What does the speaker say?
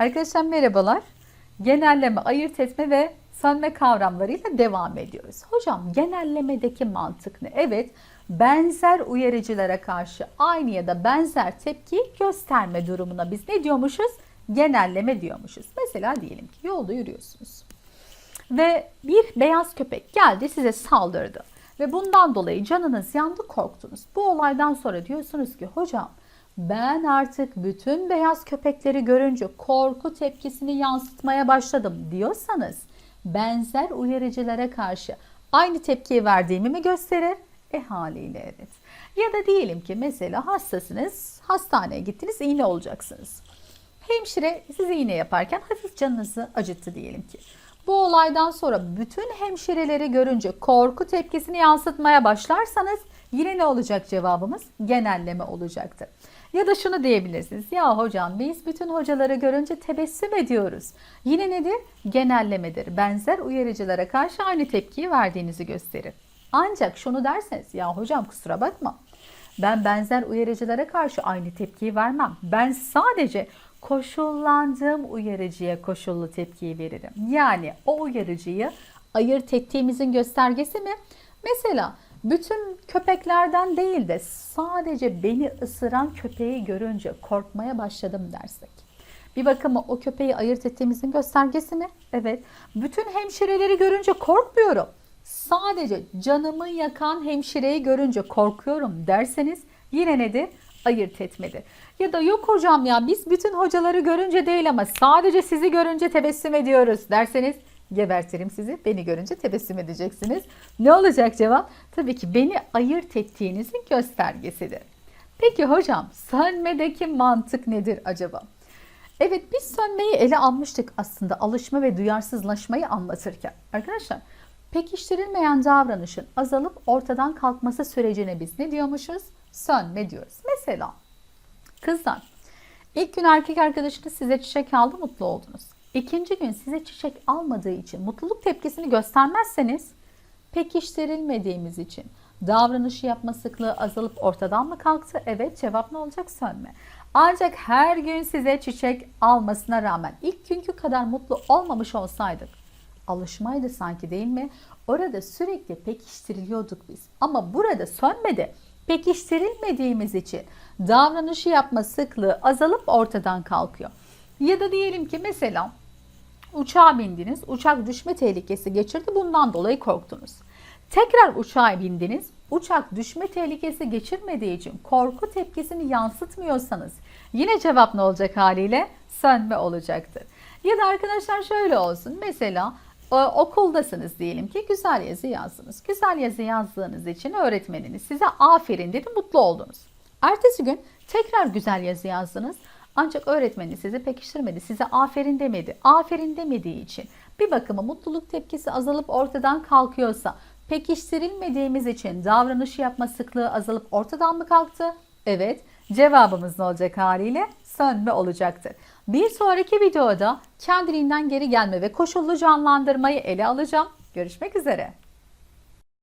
Arkadaşlar merhabalar. Genelleme, ayırt etme ve sönme kavramlarıyla devam ediyoruz. Hocam genellemedeki mantık ne? Evet, benzer uyarıcılara karşı aynı ya da benzer tepkiyi gösterme durumuna biz ne diyormuşuz? Genelleme diyormuşuz. Mesela diyelim ki yolda yürüyorsunuz. Ve bir beyaz köpek geldi size saldırdı. Ve bundan dolayı canınız yandı korktunuz. Bu olaydan sonra diyorsunuz ki hocam ben artık bütün beyaz köpekleri görünce korku tepkisini yansıtmaya başladım diyorsanız benzer uyarıcılara karşı aynı tepkiyi verdiğimi mi gösterir? E haliyle evet. Ya da diyelim ki mesela hastasınız, hastaneye gittiniz, iğne olacaksınız. Hemşire size iğne yaparken hafif canınızı acıttı diyelim ki. Bu olaydan sonra bütün hemşireleri görünce korku tepkisini yansıtmaya başlarsanız yine ne olacak cevabımız? Genelleme olacaktır. Ya da şunu diyebilirsiniz. Ya hocam biz bütün hocaları görünce tebessüm ediyoruz. Yine nedir? Genellemedir. Benzer uyarıcılara karşı aynı tepkiyi verdiğinizi gösterir. Ancak şunu derseniz ya hocam kusura bakma. Ben benzer uyarıcılara karşı aynı tepkiyi vermem. Ben sadece koşullandığım uyarıcıya koşullu tepkiyi veririm. Yani o uyarıcıyı ayırt ettiğimizin göstergesi mi? Mesela bütün köpeklerden değil de sadece beni ısıran köpeği görünce korkmaya başladım dersek. Bir bakıma o köpeği ayırt ettiğimizin göstergesi mi? Evet. Bütün hemşireleri görünce korkmuyorum. Sadece canımı yakan hemşireyi görünce korkuyorum derseniz yine nedir? Ayırt etmedi. Ya da yok hocam ya biz bütün hocaları görünce değil ama sadece sizi görünce tebessüm ediyoruz derseniz gebertirim sizi. Beni görünce tebessüm edeceksiniz. Ne olacak cevap? Tabii ki beni ayırt ettiğinizin göstergesidir. Peki hocam sönmedeki mantık nedir acaba? Evet biz sönmeyi ele almıştık aslında alışma ve duyarsızlaşmayı anlatırken. Arkadaşlar pekiştirilmeyen davranışın azalıp ortadan kalkması sürecine biz ne diyormuşuz? Sönme diyoruz. Mesela kızlar ilk gün erkek arkadaşınız size çiçek aldı mutlu oldunuz. İkinci gün size çiçek almadığı için mutluluk tepkisini göstermezseniz pekiştirilmediğimiz için davranışı yapma sıklığı azalıp ortadan mı kalktı? Evet cevap ne olacak? Sönme. Ancak her gün size çiçek almasına rağmen ilk günkü kadar mutlu olmamış olsaydık alışmaydı sanki değil mi? Orada sürekli pekiştiriliyorduk biz. Ama burada sönmedi. Pekiştirilmediğimiz için davranışı yapma sıklığı azalıp ortadan kalkıyor. Ya da diyelim ki mesela uçağa bindiniz, uçak düşme tehlikesi geçirdi, bundan dolayı korktunuz. Tekrar uçağa bindiniz, uçak düşme tehlikesi geçirmediği için korku tepkisini yansıtmıyorsanız yine cevap ne olacak haliyle? Sönme olacaktır. Ya da arkadaşlar şöyle olsun. Mesela e, okuldasınız diyelim ki güzel yazı yazdınız. Güzel yazı yazdığınız için öğretmeniniz size aferin dedi, mutlu oldunuz. Ertesi gün tekrar güzel yazı yazdınız. Ancak öğretmeniniz sizi pekiştirmedi, size aferin demedi. Aferin demediği için bir bakıma mutluluk tepkisi azalıp ortadan kalkıyorsa pekiştirilmediğimiz için davranışı yapma sıklığı azalıp ortadan mı kalktı? Evet. Cevabımız ne olacak haliyle? Sönme olacaktır. Bir sonraki videoda kendiliğinden geri gelme ve koşullu canlandırmayı ele alacağım. Görüşmek üzere.